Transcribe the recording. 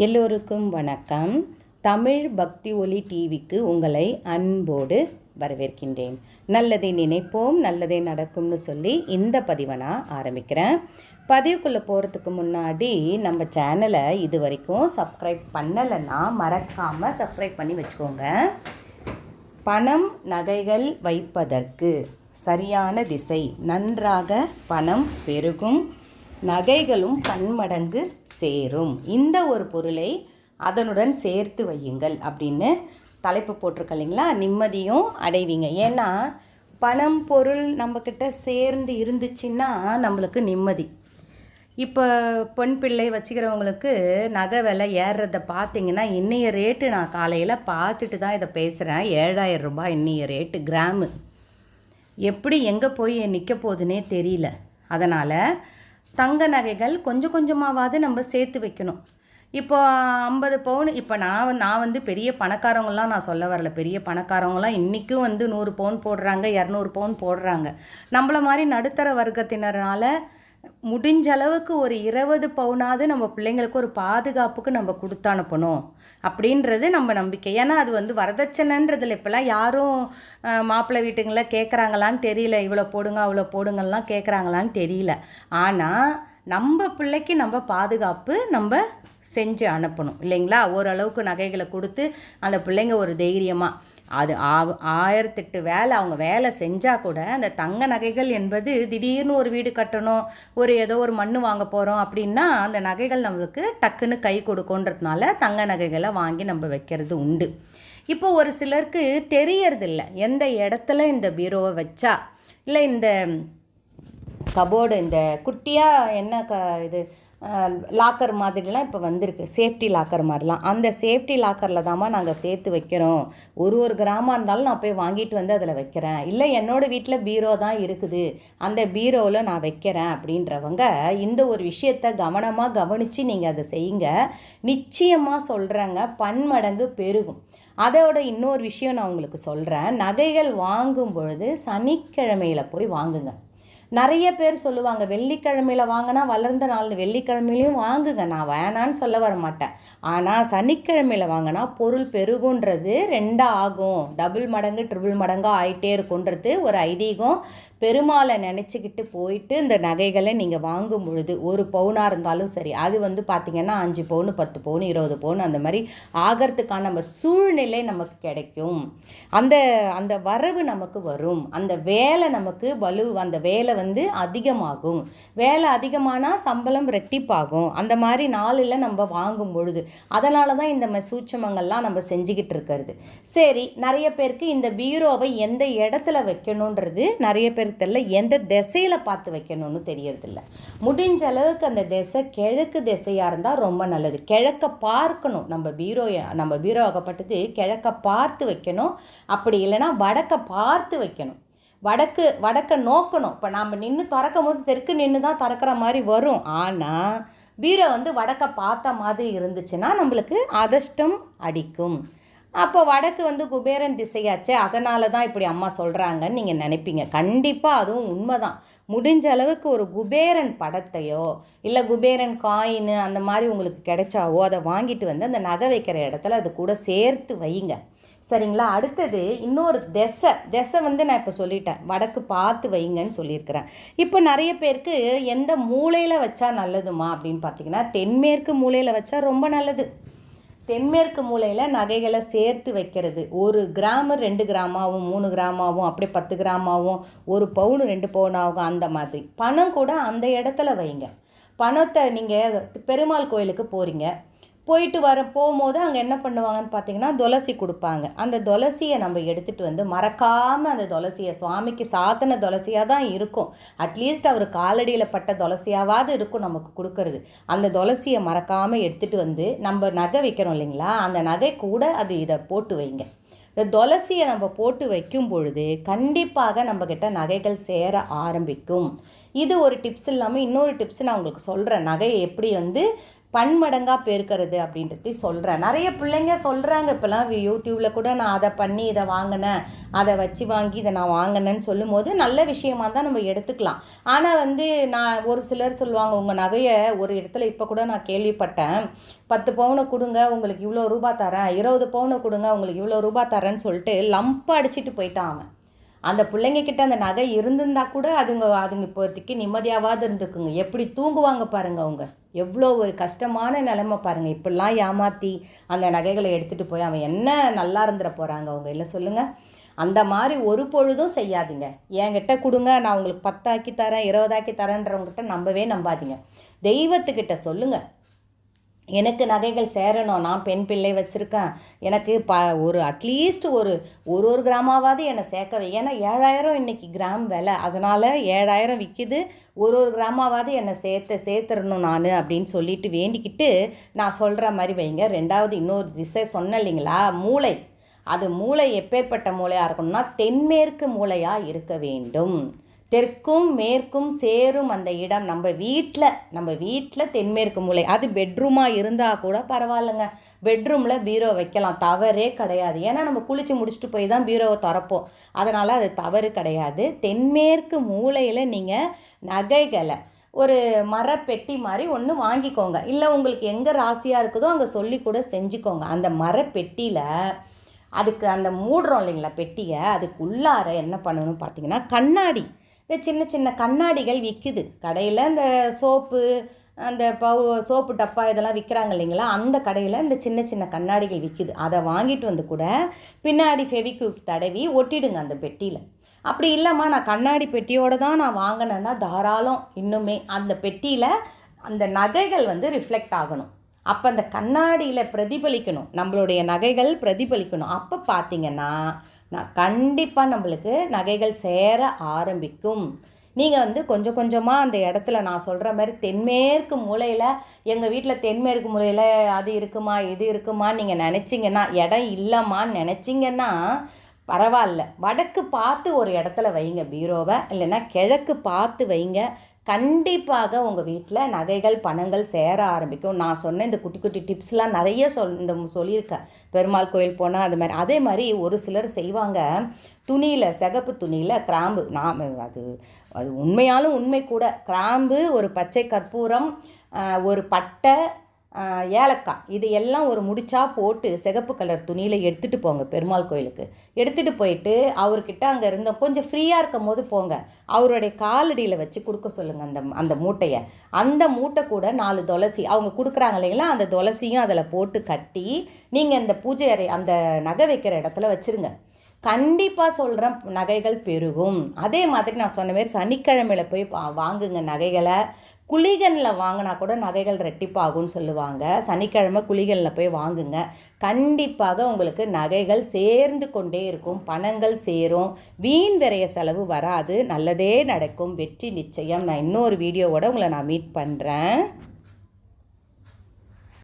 எல்லோருக்கும் வணக்கம். தமிழ் பக்தி ஒலி டிவிக்கு உங்களை அன்போடு வரவேற்கின்றேன். நல்லதை நினைப்போம் நல்லதே நடக்கும்னு சொல்லி இந்த பதிவை நான் ஆரம்பிக்கிறேன். பதிவுக்குள்ளே போகிறதுக்கு முன்னாடி நம்ம சேனலை இது வரைக்கும் சப்ஸ்கிரைப் பண்ணலைன்னா மறக்காமல் சப்ஸ்கிரைப் பண்ணி வச்சுக்கோங்க. பணம் நகைகள் வைப்பதற்கு சரியான திசை நன்றாக பணம் பெருகும். நகைகளும் பன்மடங்கு சேரும். இந்த ஒரு பொருளை அதனுடன் சேர்த்து வையுங்கள் அப்படின்னு தலைப்பு போட்டிருக்க இல்லைங்களா? நிம்மதியும் அடைவீங்க. ஏன்னா பணம் பொருள் நம்மக்கிட்ட சேர்ந்து இருந்துச்சுன்னா நம்மளுக்கு நிம்மதி. இப்போ பெண் பிள்ளை வச்சுக்கிறவங்களுக்கு நகை விலை ஏறுறத பார்த்தீங்கன்னா இன்றைய ரேட்டு நான் காலையில் பார்த்துட்டு தான் இதை பேசுகிறேன். ஏழாயிரம் ரூபாய் இன்றைய ரேட்டு கிராமு. எப்படி எங்கே போய் நிற்க போகுதுன்னே தெரியல. அதனால் தங்க நகைகள் கொஞ்சம் கொஞ்சமாவது நம்ம சேர்த்து வைக்கணும். இப்போ ஐம்பது பவுன் இப்போ நான் வந்து- நான் வந்து பெரிய பணக்காரவங்களாம் நான் சொல்ல வரல. பெரிய பணக்காரவங்களாம் இன்றைக்கும் வந்து நூறு பவுன் போடுறாங்க இரநூறு பவுன் போடுறாங்க. நம்மள மாதிரி நடுத்தர வர்க்கத்தினரால் முடிஞ்ச அளவுக்கு ஒரு இருபது பவுனாவது நம்ம பிள்ளைங்களுக்கு ஒரு பாதுகாப்புக்கு நம்ம கொடுத்து அனுப்பணும். அப்படின்றது நம்ம நம்பிக்கை. ஏன்னா அது வந்து வரதட்சணைன்றதில் இப்போல்லாம் யாரும் மாப்பிள்ளை வீட்டுங்களில் கேட்குறாங்களான்னு தெரியல. இவ்வளோ போடுங்க அவ்வளோ போடுங்கள்லாம் கேட்குறாங்களான்னு தெரியல. ஆனால் நம்ம பிள்ளைக்கு நம்ம பாதுகாப்பு நம்ம செஞ்சு அனுப்பணும். இல்லைங்களா? ஓரளவுக்கு நகைகளை கொடுத்து அந்த பிள்ளைங்க ஒரு தைரியமாக அது ஆ- ஆயிரத்தெட்டு வேலை அவங்க வேலை செஞ்சால் கூட அந்த தங்க நகைகள் என்பது திடீர்னு ஒரு வீடு கட்டணும் ஒரு ஏதோ ஒரு மண் வாங்க போகிறோம் அப்படின்னா அந்த நகைகள் நம்மளுக்கு டக்குன்னு கை கொடுக்குன்றதுனால தங்க நகைகளை வாங்கி நம்ம வைக்கிறது உண்டு. இப்போ ஒரு சிலருக்கு தெரியறதில்ல எந்த இடத்துல இந்த பீரோவை வச்சா? இல்லை இந்த கபோர்டு இந்த குட்டியாக என்ன க இது லாக்கர் மாதிரிலாம் இப்போ வந்திருக்கு. சேஃப்டி லாக்கர் மாதிரிலாம். அந்த சேஃப்டி லாக்கரில் தாம்மா நாங்கள் சேர்த்து வைக்கிறோம். ஒரு ஒரு கிராமம் இருந்தாலும் நான் போய் வாங்கிட்டு வந்து அதில் வைக்கிறேன். இல்லை என்னோடய வீட்டில் பீரோ தான் இருக்குது. அந்த பீரோவில் நான் வைக்கிறேன் அப்படின்றவங்க இந்த ஒரு விஷயத்தை கவனமாக கவனித்து நீங்கள் அதை செய்யுங்க. நிச்சயமாக சொல்கிறேங்க பன்மடங்கு பெருகும். அதோட இன்னொரு விஷயம் நான் உங்களுக்கு சொல்கிறேன் நகைகள் வாங்கும் பொழுது சனிக்கிழமையில் போய் வாங்குங்க. நிறைய பேர் சொல்லுவாங்க வெள்ளிக்கிழமையில் வாங்கினா வளர்ந்த நாள் வெள்ளிக்கிழமையிலையும் வாங்குங்க நான் வேணான்னு சொல்ல வர மாட்டேன் ஆனால் சனிக்கிழமையில் வாங்கினா பொருள் பெருகுன்றது ரெண்டாக ஆகும். டபுள் மடங்கு ட்ரிபிள் மடங்காக ஆகிட்டே இருக்குன்றது ஒரு ஐதீகம். பெருமாளை நினச்சிக்கிட்டு போயிட்டு இந்த நகைகளை நீங்கள் வாங்கும் பொழுது ஒரு பவுனாக இருந்தாலும் சரி அது வந்து பார்த்திங்கன்னா அஞ்சு பவுன் பத்து பவுன் இருபது பவுன் அந்த மாதிரி ஆகிறதுக்கான நம்ம சூழ்நிலை நமக்கு கிடைக்கும். அந்த அந்த வரவு நமக்கு வரும். அந்த வேலை நமக்கு வலு அந்த வேலை வந்து அதிகமாகும். வேலை அதிகமானால் சம்பளம் ரெட்டிப்பாகும். அந்த மாதிரி நாளில் நம்ம வாங்கும் பொழுது அதனால தான் இந்த மாதிரி சூட்சமங்கள்லாம் நம்ம செஞ்சுக்கிட்டு இருக்கிறது. சரி நிறைய பேருக்கு இந்த பீரோவை எந்த இடத்துல வைக்கணுன்றது நிறைய பேருக்கு தெரியல எந்த திசையில் பார்த்து வைக்கணும்னு தெரியறதில்ல. முடிஞ்ச அளவுக்கு அந்த திசை கிழக்கு திசையாக இருந்தால் ரொம்ப நல்லது. கிழக்க பார்க்கணும். நம்ம பீரோ நம்ம பீரோ ஆகப்பட்டது கிழக்க பார்த்து வைக்கணும். அப்படி இல்லைன்னா வடக்க பார்த்து வைக்கணும். வடக்கு வடக்க நோக்கணும். இப்போ நாம் நின்று திறக்கும் போது தெற்கு நின்று தான் திறக்கிற மாதிரி வரும். ஆனால் பீரோ வந்து வடக்க பார்த்த மாதிரி இருந்துச்சுன்னா நம்மளுக்கு அதிர்ஷ்டம் அடிக்கும். அப்போ வடக்கு வந்து குபேரன் திசையாச்சே அதனால தான் இப்படி அம்மா சொல்கிறாங்கன்னு நீங்கள் நினைப்பீங்க. கண்டிப்பாக அதுவும் உண்மைதான். முடிஞ்ச அளவுக்கு ஒரு குபேரன் படத்தையோ இல்லை குபேரன் காயின் அந்த மாதிரி உங்களுக்கு கிடைச்சாவோ அதை வாங்கிட்டு வந்து அந்த நகை வைக்கிற இடத்துல அது கூட சேர்த்து வைங்க. சரிங்களா? அடுத்தது இன்னொரு திசை. திசை வந்து நான் இப்போ சொல்லிட்டேன். வடக்கு பார்த்து வைங்கன்னு சொல்லியிருக்கிறேன். இப்போ நிறைய பேருக்கு எந்த மூலையில் வச்சா நல்லதுமா அப்படின்னு பார்த்தீங்கன்னா தென்மேற்கு மூலையில் வச்சா ரொம்ப நல்லது. தென்மேற்கு மூலையில் நகைகளை சேர்த்து வைக்கிறது. ஒரு கிராமு ரெண்டு கிராமாவும் மூணு கிராமாவும் அப்படியே பத்து கிராமாவும் ஒரு பவுன் ரெண்டு பவுன் ஆகும் அந்த மாதிரி. பணம் கூட அந்த இடத்துல வைங்க. பணத்தை நீங்கள் பெருமாள் கோயிலுக்கு போகிறீங்க போயிட்டு வர போகும்போது அங்கே என்ன பண்ணுவாங்கன்னு பார்த்தீங்கன்னா துளசி கொடுப்பாங்க. அந்த துளசியை நம்ம எடுத்துகிட்டு வந்து மறக்காமல் அந்த துளசியை சுவாமிக்கு சாத்தின துளசியாக தான் இருக்கும். அட்லீஸ்ட் அவர் காலடியில் பட்ட துளசியாவது இருக்கும் நமக்கு கொடுக்கறது. அந்த துளசியை மறக்காமல் எடுத்துகிட்டு வந்து நம்ம நகை வைக்கிறோம் இல்லைங்களா? அந்த நகை கூட அது இதை போட்டு வைங்க. இந்த துளசியை நம்ம போட்டு வைக்கும் பொழுது கண்டிப்பாக நம்மக்கிட்ட நகைகள் சேர ஆரம்பிக்கும். இது ஒரு டிப்ஸ் இல்லாமல் இன்னொரு டிப்ஸ் நான் உங்களுக்கு சொல்கிறேன் நகையை எப்படி வந்து பன்மடங்காக பெருக்கிறது அப்படின்றது சொல்கிறேன் நிறைய பிள்ளைங்க சொல்கிறாங்க இப்போலாம் யூடியூப்பில் கூட நான் அதை பண்ணி இதை வாங்கினேன் அதை வச்சு வாங்கி இதை நான் வாங்கினேன்னு சொல்லும்போது நல்ல விஷயமா தான் நம்ம எடுத்துக்கலாம். ஆனால் வந்து நான் ஒரு சிலர் சொல்லுவாங்க உங்கள் நகையை ஒரு இடத்துல இப்போ கூட நான் கேள்விப்பட்டேன். பத்து பவுனை கொடுங்க உங்களுக்கு இவ்வளோ ரூபா தரேன். இருபது பவுனை கொடுங்க உங்களுக்கு இவ்வளோ ரூபா தரேன்னு சொல்லிட்டு லம்ப் அடிச்சிட்டு போயிட்டான் அவன். அந்த பிள்ளைங்க கிட்ட அந்த நகை இருந்திருந்தா கூட அதுங்க அதுங்க இப்போதைக்கு நிம்மதியாவது இருந்துக்குங்க. எப்படி தூங்குவாங்க பாருங்க அவங்க. எவ்வளோ ஒரு கஷ்டமான நிலைமை பாருங்க. இப்படிலாம் ஏமாற்றி அந்த நகைகளை எடுத்துகிட்டு போய் அவன் என்ன நல்லா இருந்துட போகிறாங்க அவங்க? இல்லை சொல்லுங்கள் அந்த மாதிரி ஒரு பொழுதும் செய்யாதீங்க. என்கிட்ட கொடுங்க நான் உங்களுக்கு பத்தாக்கி தரேன் இருபதாக்கி தரேன்றவங்ககிட்ட நம்பவே நம்பாதீங்க. தெய்வத்துக்கிட்ட சொல்லுங்கள் எனக்கு நகைகள் சேரணும் நான் பெண் பிள்ளை வச்சுருக்கேன். எனக்கு ப ஒரு அட்லீஸ்ட் ஒரு ஒரு ஒரு கிராமாவது என்னை சேர்க்கவே ஏன்னா ஏழாயிரம் இன்றைக்கி கிராம் விலை. அதனால் ஏழாயிரம் விற்கிது ஒரு ஒரு கிராமாவது என்னை சேர்த்து சேர்த்துடணும் நான் அப்படின்னு சொல்லிட்டு வேண்டிக்கிட்டு நான் சொல்கிற மாதிரி வைங்க. ரெண்டாவது இன்னொரு திசை சொன்னேன் இல்லைங்களா? மூளை. அது மூளை எப்பேற்பட்ட மூளையாக இருக்கணும்னா தென்மேற்கு மூளையாக இருக்க வேண்டும். தெற்கும் மேற்கும் சேரும் அந்த இடம். நம்ம வீட்டில் நம்ம வீட்டில் தென்மேற்கு மூலை. அது பெட்ரூமாக இருந்தால் கூட பரவாயில்லைங்க. பெட்ரூமில் பீரோ வைக்கலாம். தவறே கிடையாது. ஏன்னா நம்ம குளித்து முடிச்சுட்டு போய் தான் பீரோவை திறப்போம். அதனால் அது தவறு கிடையாது. தென்மேற்கு மூலையில் நீங்கள் நகைகளை ஒரு மரப்பெட்டி மாதிரி ஒன்று வாங்கிக்கோங்க. இல்லை உங்களுக்கு எங்கே ராசியாக இருக்குதோ அங்கே சொல்லி கூட செஞ்சுக்கோங்க. அந்த மரப்பெட்டியில் அதுக்கு அந்த மூடுறோம் இல்லைங்களா பெட்டியை அதுக்குள்ளார என்ன பண்ணணும் பார்த்தீங்கன்னா கண்ணாடி. இந்த சின்ன சின்ன கண்ணாடிகள் விற்குது கடையில் இந்த சோப்பு அந்த பவு சோப்பு டப்பா இதெல்லாம் விற்கிறாங்க இல்லைங்களா? அந்த கடையில் இந்த சின்ன சின்ன கண்ணாடிகள் விற்கிது அதை வாங்கிட்டு வந்து கூட பின்னாடி ஃபெவிக்யூக் தடவி ஒட்டிடுங்க அந்த பெட்டியில். அப்படி இல்லைம்மா நான் கண்ணாடி பெட்டியோடு தான் நான் வாங்கினேன்னா தாராளம் இன்னுமே. அந்த பெட்டியில் அந்த நகைகள் வந்து ரிஃப்ளெக்ட் ஆகணும். அப்போ அந்த கண்ணாடியில் பிரதிபலிக்கணும். நம்மளுடைய நகைகள் பிரதிபலிக்கணும். அப்போ பார்த்தீங்கன்னா நான் கண்டிப்பாக நம்மளுக்கு நகைகள் சேர ஆரம்பிக்கும். நீங்கள் வந்து கொஞ்சம் கொஞ்சமாக அந்த இடத்துல நான் சொல்கிற மாதிரி தென்மேற்கு மூலையில் எங்கள் வீட்டில் தென்மேற்கு மூலையில் அது இருக்குமா இது இருக்குமா நீங்கள் நினச்சிங்கன்னா இடம் இல்லைம்மான்னு நினச்சிங்கன்னா பரவாயில்ல. வடக்கு பார்த்து ஒரு இடத்துல வைங்க பீரோவை இல்லைன்னா கிழக்கு பார்த்து வைங்க. கண்டிப்பாக உங்கள் வீட்டில் நகைகள் பணங்கள் சேர ஆரம்பிக்கும். நான் சொன்ன இந்த குட்டி குட்டி டிப்ஸ்லாம் நிறைய சொல் இந்த சொல்லியிருக்கேன். பெருமாள் கோயில் போனால் அது மாதிரி அதே மாதிரி ஒரு சிலர் செய்வாங்க. துணியில் சிகப்பு துணியில் கிராம்பு. நான் அது அது உண்மையாலும் உண்மை கூட. கிராம்பு ஒரு பச்சை கற்பூரம் ஒரு பட்டை ஏலக்காய். இது எல்லாம் ஒரு முடிச்சா போட்டு சிகப்பு கலர் துணியில் எடுத்துகிட்டு போங்க பெருமாள் கோயிலுக்கு. எடுத்துகிட்டு போயிட்டு அவர்கிட்ட அங்கே இருந்த கொஞ்சம் ஃப்ரீயாக இருக்கும் போது போங்க. அவருடைய காலடியில் வச்சு கொடுக்க சொல்லுங்கள் அந்த அந்த மூட்டையை. அந்த மூட்டை கூட நாலு துளசி. அவங்க கொடுக்குறாங்க இல்லைங்களா? அந்த துளசியும் அதில் போட்டு கட்டி நீங்கள் அந்த பூஜை அறை அந்த நகை வைக்கிற இடத்துல வச்சுருங்க. கண்டிப்பாக சொல்கிறேன் நகைகள் பெருகும். அதே மாதிரி நான் சொன்ன மாதிரி சனிக்கிழமையில் போய் வாங்குங்க நகைகளை. குளிகனில் வாங்கினா கூட நகைகள் ரெட்டிப்பாகும்னு சொல்லுவாங்க. சனிக்கிழமை குளிகனில் போய் வாங்குங்க. கண்டிப்பாக உங்களுக்கு நகைகள் சேர்ந்து கொண்டே இருக்கும். பணங்கள் சேரும். வீண் விரைய செலவு வராது. நல்லதே நடக்கும். வெற்றி நிச்சயம். நான் இன்னொரு வீடியோவோட உங்களை நான் மீட் பண்ணுறேன்